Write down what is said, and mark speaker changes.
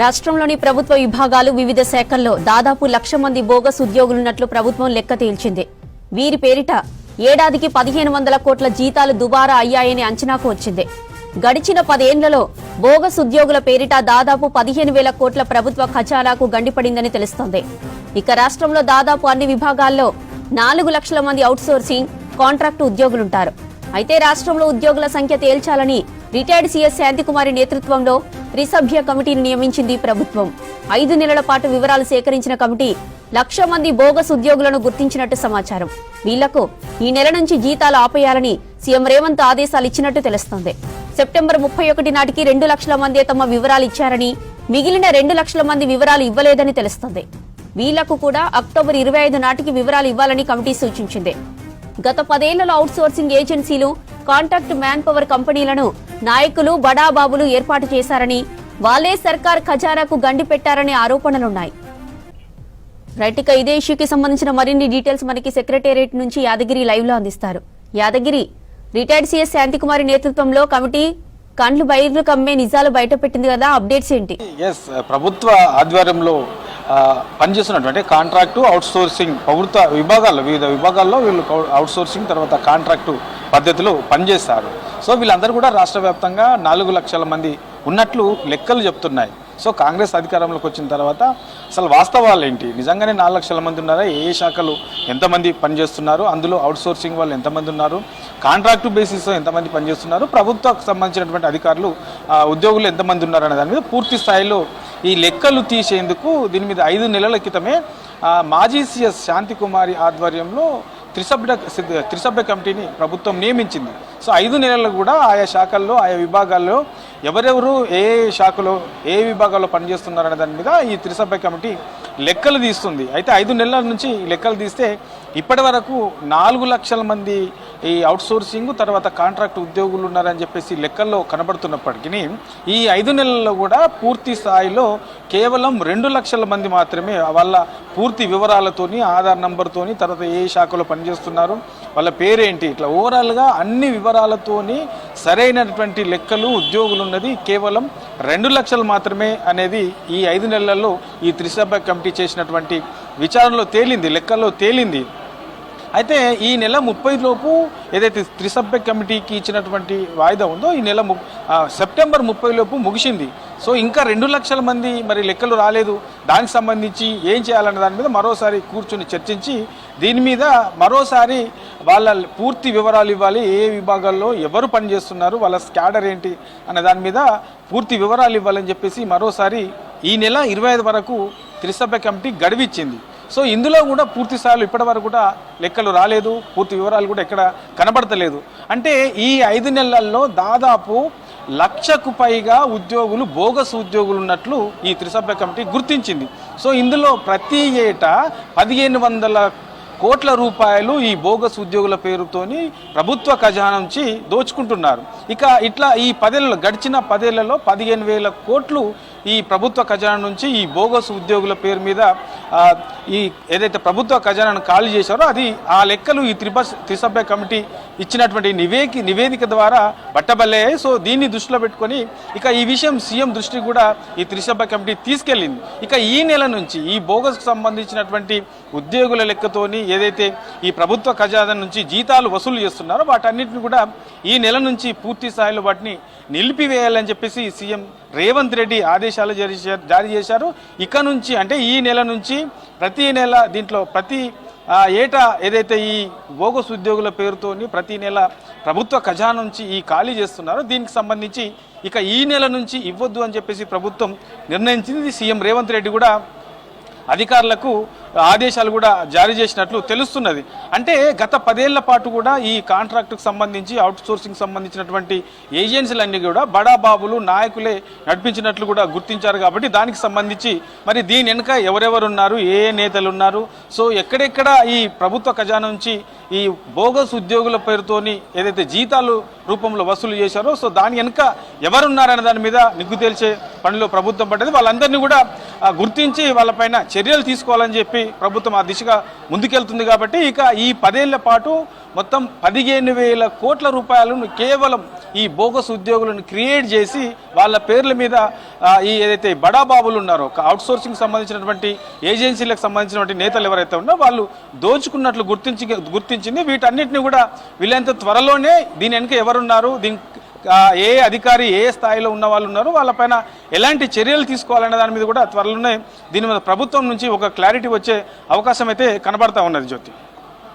Speaker 1: రాష్ట్రంలోని ప్రభుత్వ విభాగాలు వివిధ శాఖల్లో దాదాపు లక్ష మంది బోగస్ ఉద్యోగులున్నట్లు ప్రభుత్వం లెక్క తేల్చింది. వీరి పేరిట ఏడాదికి పదిహేను వందల కోట్ల జీతాలు దుబారా అయ్యాయని అంచనాకు వచ్చింది. గడిచిన పదేళ్ళలో బోగస్ ఉద్యోగుల పేరిట దాదాపు పదిహేను వేల కోట్ల ప్రభుత్వ ఖజానాకు గండిపడిందని తెలుస్తోంది. ఇక రాష్ట్రంలో దాదాపు అన్ని విభాగాల్లో నాలుగు లక్షల మంది అవుట్సోర్సింగ్ కాంట్రాక్టు ఉద్యోగులుంటారు. అయితే రాష్ట్రంలో ఉద్యోగుల సంఖ్య తేల్చాలని రిటైర్డ్ సీఎస్ శాంతికుమారి నేతృత్వంలో త్రిసభ్య కమిటీని నియమించింది ప్రభుత్వం. ఐదు నెలల పాటు వివరాలు సేకరించిన కమిటీ లక్ష మంది బోగస్ ఉద్యోగులను గుర్తించినట్టు సమాచారం. వీళ్ళకు ఈ నెల నుంచి జీతాలు ఆపేయాలని సీఎం రేవంత్ ఆదేశాలు ఇచ్చినట్టు తెలుస్తోంది. సెప్టెంబర్ ముప్పై ఒకటి నాటికి రెండు లక్షల మందే తమ వివరాలు ఇచ్చారని మిగిలిన రెండు లక్షల మంది వివరాలు ఇవ్వలేదని తెలుస్తోంది. వీళ్ళకు కూడా అక్టోబర్ ఇరవై ఐదు నాటికి వివరాలు ఇవ్వాలని కమిటీ సూచించింది. గత పదేళ్ళలో అవుట్సోర్సింగ్ ఏజెన్సీలు కాంట్రాక్ట్ మ్యాన్ పవర్ కంపెనీలను నాయకులు బడాబాబులు ఏర్పాటు చేశారని వాళ్ళే సర్కార్ ఖజానాకు గండి పెట్టారనే ఆరోపణలున్నాయి. రైట్ ఇక ఇదే ఇష్యూకి సంబంధించిన మరిన్ని డీటెయిల్స్ మనకి సెక్రటేరియట్ నుంచి యాదగిరి లైవ్లో అందిస్తారు. యాదగిరి రిటైర్డ్ సీఎస్ శాంతికుమారి నేతృత్వంలో కమిటీ కండ్లు బయర్లు కమ్మే నిజాలు బయటపెట్టింది కదా అప్డేట్స్ ఏంటి?
Speaker 2: ఎస్ uh, ప్రభుత్వ ఆధ్వర్యంలో పనిచేస్తున్నటువంటి కాంట్రాక్టు అవుట్సోర్సింగ్ ప్రభుత్వ విభాగాల్లో వివిధ విభాగాల్లో వీళ్ళు అవుట్సోర్సింగ్ తర్వాత కాంట్రాక్టు పద్ధతిలో పనిచేస్తారు. సో వీళ్ళందరూ కూడా రాష్ట్ర వ్యాప్తంగా నాలుగు లక్షల మంది ఉన్నట్లు లెక్కలు చెప్తున్నాయి. సో కాంగ్రెస్ అధికారంలోకి వచ్చిన తర్వాత అసలు వాస్తవాలు ఏంటి? నిజంగానే నాలుగు లక్షల మంది ఉన్నారా? ఏ ఏ శాఖలు ఎంతమంది పనిచేస్తున్నారు? అందులో అవుట్సోర్సింగ్ వాళ్ళు ఎంతమంది ఉన్నారు? కాంట్రాక్టు బేసిస్ ఎంతమంది పనిచేస్తున్నారు? ప్రభుత్వకు సంబంధించినటువంటి అధికారులు ఉద్యోగులు ఎంతమంది ఉన్నారు అనే దాని మీద పూర్తి స్థాయిలో ఈ లెక్కలు తీసేందుకు దీని మీద ఐదు నెలల క్రితమే మాజీ సీఎస్ శాంతికుమారి ఆధ్వర్యంలో త్రిసభ్య త్రిసభ్య కమిటీని ప్రభుత్వం నియమించింది. సో ఐదు నెలలు కూడా ఆయా శాఖల్లో ఆయా విభాగాల్లో ఎవరెవరు ఏ శాఖలో ఏ విభాగాల్లో పనిచేస్తున్నారనే దాని మీద ఈ త్రిసభ్య కమిటీ లెక్కలు తీస్తుంది. అయితే ఐదు నెలల నుంచి లెక్కలు తీస్తే ఇప్పటి వరకు నాలుగు లక్షల మంది ఈ అవుట్సోర్సింగ్ తర్వాత కాంట్రాక్ట్ ఉద్యోగులు ఉన్నారని చెప్పేసి లెక్కల్లో కనబడుతున్నప్పటికీ ఈ ఐదు నెలల్లో కూడా పూర్తి స్థాయిలో కేవలం రెండు లక్షల మంది మాత్రమే వాళ్ళ పూర్తి వివరాలతోని ఆధార్ నంబర్తోని తర్వాత ఏ శాఖలో పనిచేస్తున్నారు వాళ్ళ పేరేంటి ఇట్లా ఓవరాల్గా అన్ని వివరాలతోని సరైనటువంటి లెక్కలు ఉద్యోగులు ఉన్నది కేవలం రెండు లక్షలు మాత్రమే అనేది ఈ ఐదు నెలల్లో ఈ త్రిసభ్య కమిటీ చేసినటువంటి విచారణలో తేలింది లెక్కల్లో తేలింది. అయితే ఈ నెల ముప్పై లోపు ఏదైతే త్రిసభ్య కమిటీకి ఇచ్చినటువంటి వాయిదా ఉందో ఈ నెల సెప్టెంబర్ ముప్పై లోపు ముగిసింది. సో ఇంకా రెండు లక్షల మంది మరి లెక్కలు రాలేదు. దానికి సంబంధించి ఏం చేయాలన్న దాని మీద మరోసారి కూర్చుని చర్చించి దీని మీద మరోసారి వాళ్ళ పూర్తి వివరాలు ఇవ్వాలి. ఏ విభాగాల్లో ఎవరు పనిచేస్తున్నారు వాళ్ళ స్కాడర్ ఏంటి అనే దాని మీద పూర్తి వివరాలు ఇవ్వాలని చెప్పేసి మరోసారి ఈ నెల ఇరవై ఐదు వరకు త్రిసభ్య కమిటీ గడువిచ్చింది. సో ఇందులో కూడా పూర్తి స్థాయిలో ఇప్పటి వరకు కూడా లెక్కలు రాలేదు పూర్తి వివరాలు కూడా ఎక్కడ కనబడతలేదు. అంటే ఈ ఐదు నెలల్లో దాదాపు లక్షకు పైగా ఉద్యోగులు బోగస్ ఉద్యోగులు ఉన్నట్లు ఈ త్రిసభ్య కమిటీ గుర్తించింది. సో ఇందులో ప్రతి ఏటా పదిహేను వందల కోట్ల రూపాయలు ఈ బోగస్ ఉద్యోగుల పేరుతోని ప్రభుత్వ ఖజానా నుంచి దోచుకుంటున్నారు. ఇక ఇట్లా ఈ పదేళ్ళలో గడిచిన పదేళ్ళలో పదిహేను వేల కోట్లు ఈ ప్రభుత్వ ఖజానా నుంచి ఈ బోగస్ ఉద్యోగుల పేరు మీద ఈ ఏదైతే ప్రభుత్వ ఖజానాను ఖాళీ చేశారో అది ఆ లెక్కలు ఈ త్రిబస్ త్రిసభ్య కమిటీ ఇచ్చినటువంటి నివేకి నివేదిక ద్వారా బట్టబల్లే. సో దీన్ని దృష్టిలో పెట్టుకొని ఇక ఈ విషయం సీఎం దృష్టికి కూడా ఈ త్రిసభ్య కమిటీ తీసుకెళ్ళింది. ఇక ఈ నెల నుంచి ఈ బోగస్కు సంబంధించినటువంటి ఉద్యోగుల లెక్కతోని ఏదైతే ఈ ప్రభుత్వ ఖజానా నుంచి జీతాలు వసూలు చేస్తున్నారో వాటన్నిటిని కూడా ఈ నెల నుంచి పూర్తి స్థాయిలో వాటిని నిలిపివేయాలని చెప్పేసి సీఎం రేవంత్ రెడ్డి ఆదేశాలు జారీ జారీ చేశారు. ఇక నుంచి అంటే ఈ నెల నుంచి ప్రతి నెల దీంట్లో ప్రతి ఏటా ఏదైతే ఈ బోగస్ ఉద్యోగుల పేరుతోని ప్రతి నెల ప్రభుత్వ ఖజానా నుంచి ఈ ఖాళీ చేస్తున్నారో దీనికి సంబంధించి ఇక ఈ నెల నుంచి ఇవ్వద్దు అని చెప్పేసి ప్రభుత్వం నిర్ణయించింది. సీఎం రేవంత్ రెడ్డి కూడా అధికారులకు ఆదేశాలు కూడా జారీ చేసినట్లు తెలుస్తున్నది. అంటే గత పదేళ్ళ పాటు కూడా ఈ కాంట్రాక్టుకు సంబంధించి అవుట్ సోర్సింగ్ సంబంధించినటువంటి ఏజెన్సీలన్నీ కూడా బడాబాబులు నాయకులే నడిపించినట్లు కూడా గుర్తించారు కాబట్టి దానికి సంబంధించి మరి దీని వెనుక ఎవరెవరు ఉన్నారు ఏ ఏ నేతలు ఉన్నారు సో ఎక్కడెక్కడ ఈ ప్రభుత్వ ఖజానా నుంచి ఈ బోగస్ ఉద్యోగుల పేరుతోని ఏదైతే జీతాలు రూపంలో వసూలు చేశారో సో దాని వెనుక ఎవరున్నారనే దాని మీద నిగ్గు తేల్చే పనిలో ప్రభుత్వం పడ్డది. వాళ్ళందరినీ కూడా గుర్తించి వాళ్ళపైన చర్యలు తీసుకోవాలని చెప్పి ప్రభుత్వం ఆ దిశగా ముందుకెళ్తుంది కాబట్టి ఇక ఈ పదేళ్ళ పాటు మొత్తం పదిహేను వేల కోట్ల రూపాయలను కేవలం ఈ బోగస్ ఉద్యోగులను క్రియేట్ చేసి వాళ్ళ పేర్ల మీద ఈ ఏదైతే బడాబాబులు ఉన్నారో అవుట్సోర్సింగ్ సంబంధించినటువంటి ఏజెన్సీలకు సంబంధించినటువంటి నేతలు ఎవరైతే ఉన్నారో వాళ్ళు దోచుకున్నట్లు గుర్తించి గుర్తించింది. వీటన్నిటిని కూడా వీళ్ళంత త్వరలోనే దీని వెనుక ఎవరున్నారు దీని ఏ అధికారి ఏ స్థాయిలో ఉన్న వాళ్ళు ఉన్నారో వాళ్ళపైన ఎలాంటి చర్యలు తీసుకోవాలనే దాని మీద కూడా త్వరలోనే దీని మీద ప్రభుత్వం నుంచి ఒక క్లారిటీ వచ్చే అవకాశం అయితే కనబడతా ఉన్నది జ్యోతి.